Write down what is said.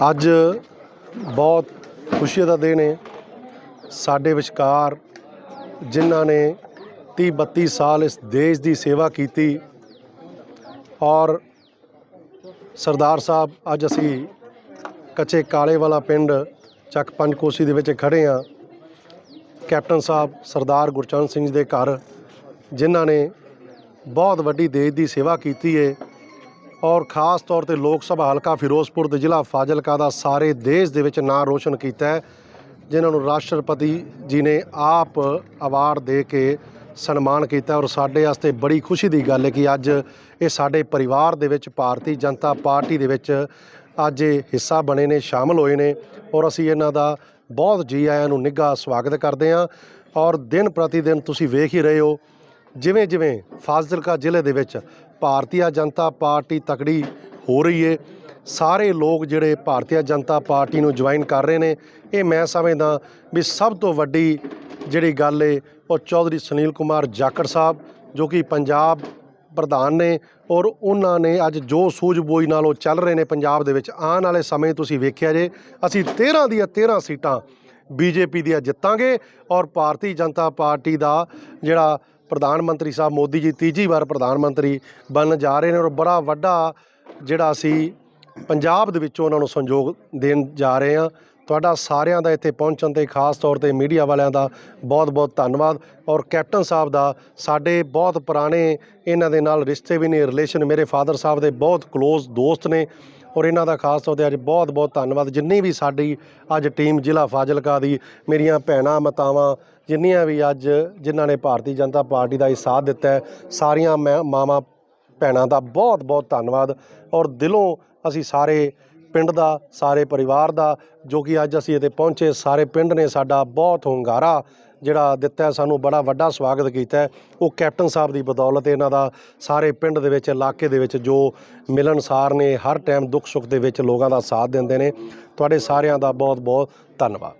ਅੱਜ ਬਹੁਤ ਖੁਸ਼ੀ ਦਾ ਦਿਨ ਹੈ। ਸਾਡੇ ਵਿਚਕਾਰ ਜਿਨ੍ਹਾਂ ਨੇ 30 32 ਸਾਲ ਇਸ ਦੇਸ਼ ਦੀ ਸੇਵਾ ਕੀਤੀ ਔਰ ਸਰਦਾਰ ਸਾਹਿਬ, ਅੱਜ ਅਸੀਂ ਕੱਚੇ ਕਾਲੇ ਵਾਲਾ ਪਿੰਡ ਚੱਕ ਪੰਜ ਕੋਸੀ ਦੇ ਵਿੱਚ ਖੜੇ ਆ ਕੈਪਟਨ ਸਾਹਿਬ ਸਰਦਾਰ ਗੁਰਚਰਨ ਸਿੰਘ ਜੀ ਦੇ ਘਰ, ਜਿਨ੍ਹਾਂ ਨੇ ਬਹੁਤ ਵੱਡੀ ਦੇਸ਼ ਦੀ ਸੇਵਾ ਕੀਤੀ ਹੈ। ਔਰ ਖਾਸ ਤੌਰ ਤੇ ਲੋਕ ਸਭਾ ਹਲਕਾ ਫਿਰੋਜ਼ਪੁਰ ਦੇ ਜ਼ਿਲ੍ਹਾ ਫਾਜ਼ਿਲਕਾ ਦਾ ਸਾਰੇ ਦੇਸ਼ ਦੇ ਵਿੱਚ ਨਾਂ ਰੋਸ਼ਨ ਕੀਤਾ ਹੈ, ਜਿਨ੍ਹਾਂ ਨੂੰ ਰਾਸ਼ਟਰਪਤੀ ਜੀ ਨੇ ਆਪ ਅਵਾਰਡ ਦੇ ਕੇ ਸਨਮਾਨ ਕੀਤਾ ਔਰ ਸਾਡੇ ਵਾਸਤੇ ਬੜੀ ਖੁਸ਼ੀ ਦੀ ਗੱਲ ਹੈ ਕਿ ਅੱਜ ਇਹ ਸਾਡੇ ਪਰਿਵਾਰ ਦੇ ਵਿੱਚ ਭਾਰਤੀ ਜਨਤਾ ਪਾਰਟੀ ਦੇ ਵਿੱਚ ਅੱਜ ਇਹ ਹਿੱਸਾ ਬਣੇ ਨੇ, ਸ਼ਾਮਲ ਹੋਏ ਨੇ। ਔਰ ਅਸੀਂ ਇਹਨਾਂ ਦਾ ਬਹੁਤ ਜੀ ਆਇਆਂ ਨੂੰ ਨਿੱਘਾ ਸਵਾਗਤ ਕਰਦੇ ਹਾਂ। ਔਰ ਦਿਨ ਪ੍ਰਤੀ ਦਿਨ ਤੁਸੀਂ ਵੇਖ ਹੀ ਰਹੇ ਹੋ ਜਿਵੇਂ ਜਿਵੇਂ ਫਾਜ਼ਿਲਕਾ ਜ਼ਿਲ੍ਹੇ ਦੇ ਵਿੱਚ ਭਾਰਤੀ ਜਨਤਾ ਪਾਰਟੀ ਤਕੜੀ ਹੋ ਰਹੀ ਏ, ਸਾਰੇ ਲੋਕ ਜਿਹੜੇ ਭਾਰਤੀ ਜਨਤਾ ਪਾਰਟੀ ਨੂੰ ਜੁਆਇਨ ਕਰ ਰਹੇ ਨੇ, ਇਹ ਮੈਂ ਸਮਝਦਾ ਵੀ ਸਭ ਤੋਂ ਵੱਡੀ ਜਿਹੜੀ ਗੱਲ ਏ, ਉਹ ਚੌਧਰੀ ਸੁਨੀਲ ਕੁਮਾਰ ਜਾਖੜ ਸਾਹਿਬ, ਜੋ ਕਿ ਪੰਜਾਬ ਪ੍ਰਧਾਨ ਨੇ ਔਰ ਉਹਨਾਂ ਨੇ ਅੱਜ ਜੋ ਸੂਝ-ਬੂਝ ਨਾਲ ਉਹ ਚੱਲ ਰਹੇ ਨੇ ਪੰਜਾਬ ਦੇ ਵਿੱਚ, ਆਉਣ ਵਾਲੇ ਸਮੇਂ ਤੁਸੀਂ ਵੇਖਿਆ ਜੇ, ਅਸੀਂ 13 ਦੀਆਂ 13 ਸੀਟਾਂ ਬੀਜੇਪੀ ਦੀਆਂ ਜਿੱਤਾਂਗੇ ਔਰ ਭਾਰਤੀ ਜਨਤਾ ਪਾਰਟੀ ਦਾ ਜਿਹੜਾ ਪ੍ਰਧਾਨ ਮੰਤਰੀ ਸਾਹਿਬ ਮੋਦੀ ਜੀ ਤੀਜੀ ਵਾਰ ਪ੍ਰਧਾਨ ਮੰਤਰੀ ਬਣਨ ਜਾ ਰਹੇ ਨੇ ਔਰ ਬੜਾ ਵੱਡਾ ਜਿਹੜਾ ਅਸੀਂ ਪੰਜਾਬ ਦੇ ਵਿੱਚੋਂ ਉਹਨਾਂ ਨੂੰ ਸੰਯੋਗ ਦੇਣ ਜਾ ਰਹੇ ਹਾਂ। ਤੁਹਾਡਾ ਸਾਰਿਆਂ ਦਾ ਇੱਥੇ ਪਹੁੰਚਣ ਤੇ ਖਾਸ ਤੌਰ ਤੇ ਮੀਡੀਆ ਵਾਲਿਆਂ ਦਾ ਬਹੁਤ-ਬਹੁਤ ਧੰਨਵਾਦ। ਔਰ ਕੈਪਟਨ ਸਾਹਿਬ ਦਾ ਸਾਡੇ ਬਹੁਤ ਪੁਰਾਣੇ ਇਹਨਾਂ ਦੇ ਨਾਲ ਰਿਸ਼ਤੇ ਵੀ ਨੇ ਰਿਲੇਸ਼ਨ ਮੇਰੇ ਫਾਦਰ ਸਾਹਿਬ ਦੇ ਬਹੁਤ ক্লোਜ਼ ਦੋਸਤ ਨੇ। ਔਰ ਇਹਨਾਂ ਦਾ ਖਾਸ ਤੌਰ ਤੇ ਅੱਜ ਬਹੁਤ-ਬਹੁਤ ਧੰਨਵਾਦ। ਜਿੰਨੀ ਵੀ ਸਾਡੀ ਅੱਜ ਟੀਮ ਜ਼ਿਲ੍ਹਾ ਫਾਜ਼ਿਲਕਾ ਦੀ, ਮੇਰੀਆਂ ਭੈਣਾਂ, ਮਤਾਵਾਂ, ਜਿੰਨੀਆਂ ਵੀ ਅੱਜ ਜਿਨ੍ਹਾਂ ਨੇ ਭਾਰਤੀ ਜਨਤਾ ਪਾਰਟੀ ਦਾ ਇਹ ਸਾਥ ਦਿੱਤਾ ਹੈ, ਸਾਰੀਆਂ ਮੈਂ ਮਾਵਾਂ, ਭੈਣਾਂ ਦਾ ਬਹੁਤ-ਬਹੁਤ ਧੰਨਵਾਦ। ਔਰ ਦਿਲੋਂ ਅਸੀਂ ਸਾਰੇ ਪਿੰਡ ਦਾ, ਸਾਰੇ ਪਰਿਵਾਰ ਦਾ, ਜੋ ਕਿ ਅੱਜ ਅਸੀਂ ਇੱਥੇ ਪਹੁੰਚੇ, ਸਾਰੇ ਪਿੰਡ ਨੇ ਸਾਡਾ ਬਹੁਤ ਹੁੰਗਾਰਾ ਜਿਹੜਾ ਦਿੱਤਾ ਸਾਨੂੰ ਬੜਾ ਵੱਡਾ ਸਵਾਗਤ ਕੀਤਾ ਉਹ ਕੈਪਟਨ ਸਾਹਿਬ ਦੀ ਬਦੌਲਤ ਇਹਨਾਂ ਦਾ ਸਾਰੇ ਪਿੰਡ ਦੇ ਵਿੱਚ, ਇਲਾਕੇ ਦੇ ਵਿੱਚ ਜੋ ਮਿਲਣਸਾਰ ਨੇ, ਹਰ ਟਾਈਮ ਦੁੱਖ ਸੁੱਖ ਦੇ ਵਿੱਚ ਲੋਕਾਂ ਦਾ ਸਾਥ ਦਿੰਦੇ ਨੇ। ਤੁਹਾਡੇ ਸਾਰਿਆਂ ਦਾ ਬਹੁਤ ਬਹੁਤ ਧੰਨਵਾਦ।